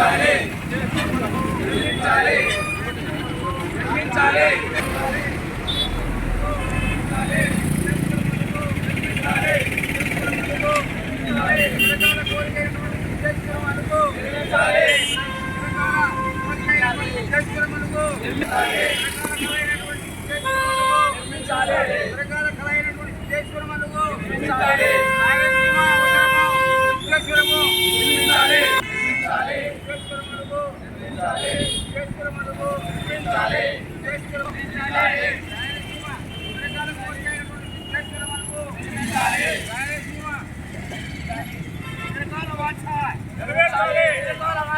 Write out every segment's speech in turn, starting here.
నిర్మించాలి. నిర్మించాలి. నిర్మించాలి. నిర్మించాలి. నిర్మించాలి. నిర్మించాలి.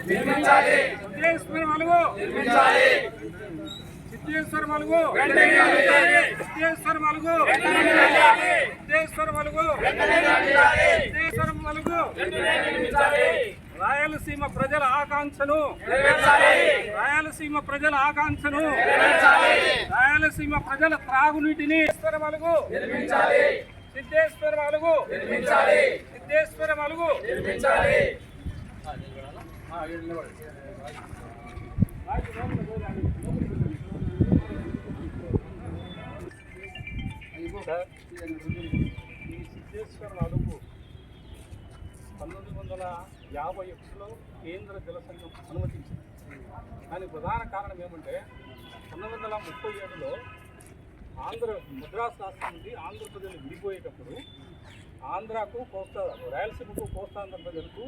సిద్ధేశ్వర మలుగు సిద్ధేశ్వర మలుగు సిద్ధేశ్వర మలుగు సిద్ధేశ్వర మలుగు రాయలసీమ ప్రజల ఆకాంక్షను రాయలసీమ ప్రజల ఆకాంక్షను రాయలసీమ ప్రజల త్రాగునీటిని సిద్ధేశ్వర మలుగు. సిద్ధేశ్వర మలుగు. సిద్ధేశ్వర మలుగు ఈ సిద్ధేశ్వర అడుగు పంతొమ్మిది వందల యాభై ఒకటిలో కేంద్ర జల సంఘం అనుమతించింది. దానికి ప్రధాన కారణం ఏమంటే పంతొమ్మిది వందల ముప్పై ఏడులో ఆంధ్ర మద్రాసు రాష్ట్రం నుండి ఆంధ్రప్రదేశ్ విడిపోయేటప్పుడు ఆంధ్రాకు కోస్తా రాయలసీమకు కోస్తా ఆంధ్రప్రదేశ్కు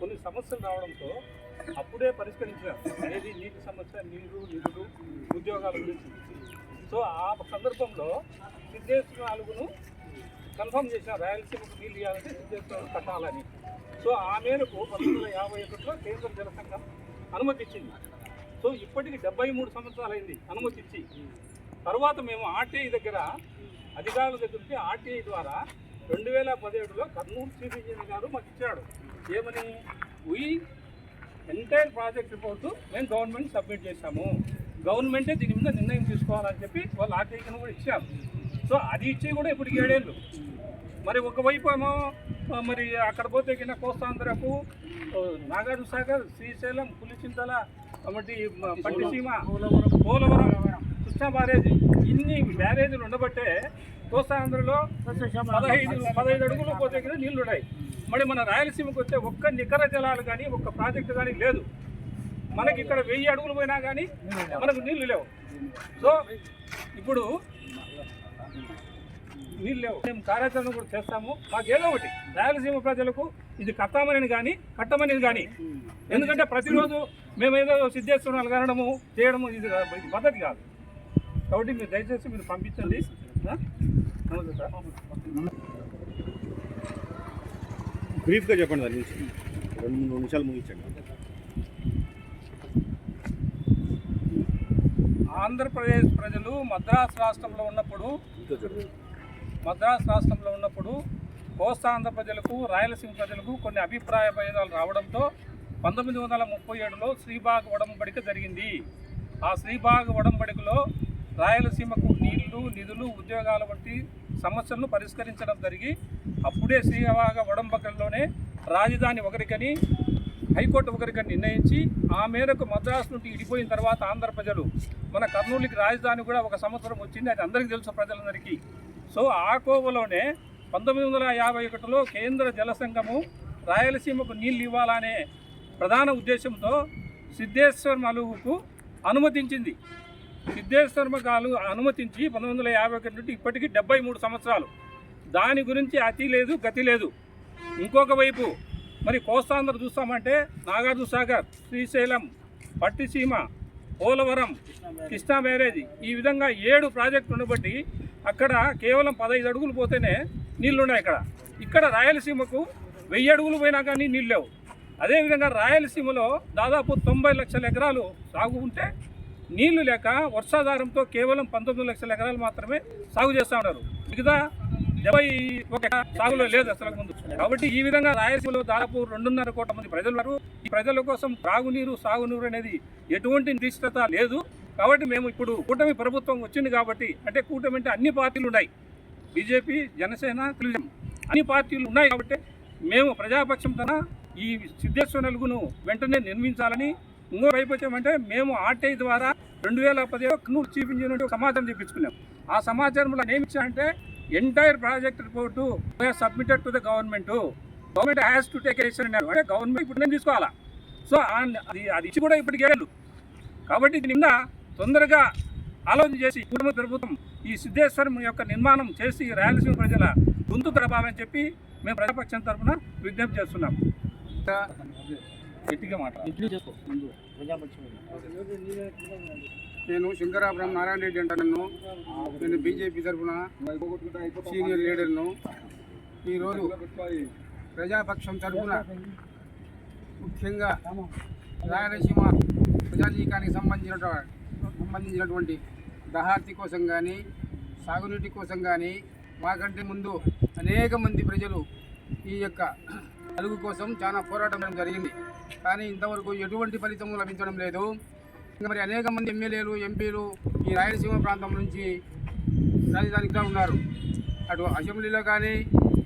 కొన్ని సమస్యలు రావడంతో అప్పుడే పరిష్కరించారు ఏది? నీటి సమస్య నీరు నిధులు ఉద్యోగాల గురించి సో ఆ సందర్భంలో సిద్ధేశ్వర నాలుగును కన్ఫర్మ్ చేసిన రాయలసీమకు నీళ్ళు ఇవ్వాలంటే సిద్ధేశ్వరం కట్టాలని. సో ఆ మేరకు పంతొమ్మిది వందల యాభై ఒకటిలో కేంద్ర జనసంఘం అనుమతి ఇచ్చింది సో ఇప్పటికి డెబ్బై మూడు సంవత్సరాలు అయింది అనుమతి ఇచ్చి తర్వాత మేము ఆర్టీఐ దగ్గర అధికారుల దగ్గరికి ఆర్టీఐ ద్వారా రెండు వేల పదిహేడులో కర్నూలు చీఫ్ ఇంజనీర్ గారు మాకు ఇచ్చాడు. ఏమని? వీ ఎంటైర్ ప్రాజెక్ట్ రిపోర్టు మేము గవర్నమెంట్ సబ్మిట్ చేశాము. గవర్నమెంటే దీని మీద నిర్ణయం తీసుకోవాలని చెప్పి వాళ్ళు ఆర్టీఐకి కూడా ఇచ్చారు. సో అది ఇచ్చి కూడా ఇప్పుడు ఏడేళ్ళు. మరి ఒకవైపు ఏమో మరి అక్కడ పోతే కింద కోస్తాంధ్రకు నాగార్జున సాగర్ శ్రీశైలం పులిచింతల కాబట్టి పట్టిసీమ పోలవరం కృష్ణా బ్యారేజీ ఇన్ని బ్యారేజీలు ఉండబట్టే కోస్తాంధ్రలో పదహైదు పదహైదు అడుగులు పోతే కదా నీళ్ళు ఉన్నాయి మరి మన రాయలసీమకు వస్తే ఒక్క నికర జలాలు కానీ ఒక్క ప్రాజెక్టు కానీ లేదు. మనకి ఇక్కడ వెయ్యి అడుగులు పోయినా కానీ మనకు నీళ్ళు లేవు. సో ఇప్పుడు నీళ్ళు లేవు. మేము కార్యాచరణ కూడా చేస్తాము. మాకు ఏదో ఒకటి. రాయలసీమ ప్రజలకు ఇది కట్టామని కానీ కట్టమని కానీ ఎందుకంటే ప్రతిరోజు మేము ఏదో సిద్ధేశ్వరాలు కనడము చేయడము ఇది ఇది పద్ధతి కాదు. కాబట్టి మీరు దయచేసి మీరు పంపించండి. బ్రీఫ్గా చెప్పండి దాని నుంచి రెండు మూడు నిమిషాలు ముగించండి. ఆంధ్రప్రదేశ్ ప్రజలు మద్రాసు రాష్ట్రంలో ఉన్నప్పుడు మద్రాసు రాష్ట్రంలో ఉన్నప్పుడు కోస్తాంధ్ర ప్రజలకు రాయలసీమ ప్రజలకు కొన్ని అభిప్రాయ భేదాలు రావడంతో పంతొమ్మిది వందల ముప్పై ఏడులో శ్రీబాగ్ ఒడంబడిక జరిగింది. ఆ శ్రీబాగ్ ఒడంబడికలో రాయలసీమకు నీళ్ళు నిధులు ఉద్యోగాల వంటి సమస్యలను పరిష్కరించడం జరిగి అప్పుడే శ్రీవాగ ఒడంబడికలోనే రాజధాని ఒకరికని హైకోర్టు ఒకరికని నిర్ణయించి ఆ మేరకు మద్రాసు నుండి ఇడిపోయిన తర్వాత ఆంధ్ర ప్రజలు మన కర్నూలుకి రాజధాని కూడా ఒక సంవత్సరం వచ్చింది అది అందరికీ తెలుసు ప్రజలందరికీ. సో ఆ కోవలోనే పంతొమ్మిది వందల యాభై ఒకటిలో కేంద్ర జల సంఘము రాయలసీమకు నీళ్ళు ఇవ్వాలనే ప్రధాన ఉద్దేశంతో సిద్ధేశ్వర మలుగుకు అనుమతించింది. సిద్ధేశ్వర అనుమతించి పంతొమ్మిది వందల యాభై ఒకటి నుండి ఇప్పటికీ డెబ్బై మూడు సంవత్సరాలు. దాని గురించి అతి లేదు గతి లేదు. ఇంకొక వైపు మరి కోస్తాంధ్ర చూస్తామంటే నాగార్జున సాగర్ శ్రీశైలం పట్టిసీమ పోలవరం కృష్ణా బ్యారేజీ ఈ విధంగా ఏడు ప్రాజెక్టులు ఉండబట్టి అక్కడ కేవలం పదహైదు అడుగులు పోతేనే నీళ్ళు ఉన్నాయి ఇక్కడ. ఇక్కడ రాయలసీమకు వెయ్యి అడుగులు పోయినా కానీ నీళ్ళు లేవు. అదేవిధంగా రాయలసీమలో దాదాపు తొంభై లక్షల ఎకరాలు సాగు ఉంటే నీళ్ళు లేక వర్షాధారంతో కేవలం పంతొమ్మిది లక్షల ఎకరాలు మాత్రమే సాగు చేస్తూ ఉన్నారు. మిగతా డెబ్బై ఒక సాగులో లేదు అసలు ముందు. కాబట్టి ఈ విధంగా రాయలసీమలో దాదాపు రెండున్నర కోట్ల మంది ప్రజలు ఉన్నారు. ఈ ప్రజల కోసం త్రాగునీరు సాగునీరు అనేది ఎటువంటి నిర్దిష్టత లేదు. కాబట్టి మేము ఇప్పుడు కూటమి ప్రభుత్వం వచ్చింది కాబట్టి అంటే కూటమి అంటే అన్ని పార్టీలు ఉన్నాయి. బీజేపీ జనసేన తెలుగుదేశం అన్ని పార్టీలు ఉన్నాయి కాబట్టి మేము ప్రజాపక్షం తన ఈ సిద్ధేశ్వర నలుగును వెంటనే నిర్మించాలని ఇంకో వైపు వచ్చామంటే మేము ఆర్టీఐ ద్వారా రెండు వేల పదిహేను కర్నూలు చీఫ్ ఇంజనీర్ సమాచారం తెప్పించుకున్నాం. ఆ సమాచారంలో ఏమిచ్చామంటే entire project report submitted to the government. Government has to take action అన్నారు. అంటే గవర్నమెంట్ ఇప్పుడు నేను తీసుకోవాలా? సో అది అది ఇచ్చి కూడా ఇప్పటికే కాబట్టి నిన్న తొందరగా ఆలోచన చేసి కుటుంబ ప్రభుత్వం ఈ సిద్ధేశ్వరం యొక్క నిర్మాణం చేసి రాయలసీమ ప్రజల గొంతు ప్రభావం చెప్పి మేము ప్రజాపక్షం తరఫున విజ్ఞప్తి చేస్తున్నాం. గట్టిగా మాట నేను శంకరాపురం నారాయణ రెడ్డి అంట నన్ను. నేను బీజేపీ తరఫున సీనియర్ లీడర్ను. ఈరోజు ప్రజాపక్షం తరఫున ముఖ్యంగా రాయలసీమ ప్రజానీకానికి సంబంధించిన సంబంధించినటువంటి దహార్తి కోసం కానీ సాగునీటి కోసం కానీ మాకంటే ముందు అనేక మంది ప్రజలు ఈ యొక్క తెలుగు కోసం చాలా పోరాటం జరిగింది. కానీ ఇంతవరకు ఎటువంటి ఫలితం లభించడం లేదు. మరి అనేక మంది ఎమ్మెల్యేలు ఎంపీలు ఈ రాయలసీమ ప్రాంతం నుంచి రాజధానిగా ఉన్నారు. అటు అసెంబ్లీలో కానీ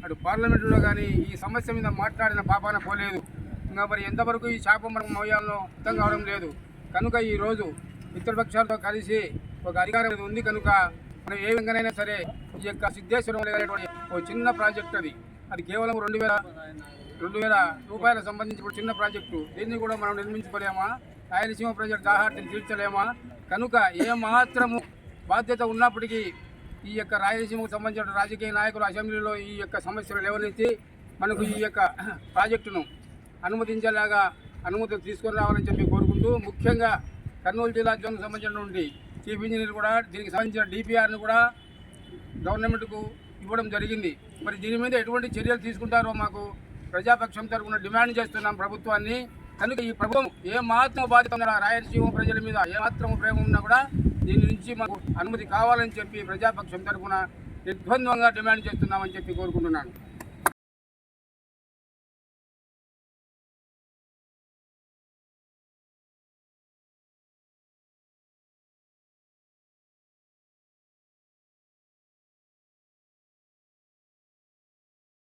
అటు పార్లమెంటులో కానీ ఈ సమస్య మీద మాట్లాడిన పాపాన పోలేదు. ఇంకా మరి ఎంతవరకు ఈ శాపం మనం మోయాలో అర్థం కావడం లేదు. కనుక ఈరోజు మిత్రపక్షాలతో కలిసి ఒక అధికారం ఉంది కనుక మనం ఏ విధంగానైనా సరే ఈ యొక్క సిద్ధేశ్వరం అనేటువంటి ఒక చిన్న ప్రాజెక్ట్ అది. అది కేవలం రెండు వేల రెండు వేల రూపాయలకు సంబంధించిన చిన్న ప్రాజెక్టు. దీన్ని కూడా మనం నిర్మించుకోలేమా రాయలసీమ ప్రజల దాహార్తిని తీర్చలేమా? కనుక ఏ మాత్రము బాధ్యత ఉన్నప్పటికీ ఈ యొక్క రాయలసీమకు సంబంధించిన రాజకీయ నాయకులు అసెంబ్లీలో ఈ యొక్క సమస్యలు లేవనెత్తి మనకు ఈ యొక్క ప్రాజెక్టును అనుమతించేలాగా అనుమతులు తీసుకొని రావాలని చెప్పి కోరుకుంటూ ముఖ్యంగా కర్నూలు జిల్లా జోన్కు సంబంధించినటువంటి చీఫ్ ఇంజనీర్ కూడా దీనికి సంబంధించిన డిపిఆర్ను కూడా గవర్నమెంట్కు ఇవ్వడం జరిగింది. మరి దీని మీద ఎటువంటి చర్యలు తీసుకుంటారో మాకు ప్రజాపక్షం తరఫున డిమాండ్ చేస్తున్నాం ప్రభుత్వాన్ని. కనుక ఈ ప్రభుత్వం ఏ మాత్రం బాధ్యత ఉన్నా రాయలసీమ ప్రజల మీద ఏ మాత్రం ప్రేమ ఉన్నా కూడా దీని నుంచి మాకు అనుమతి కావాలని చెప్పి ప్రజాపక్షం తరఫున నిర్బంధంగా డిమాండ్ చేస్తున్నామని చెప్పి కోరుకుంటున్నాను.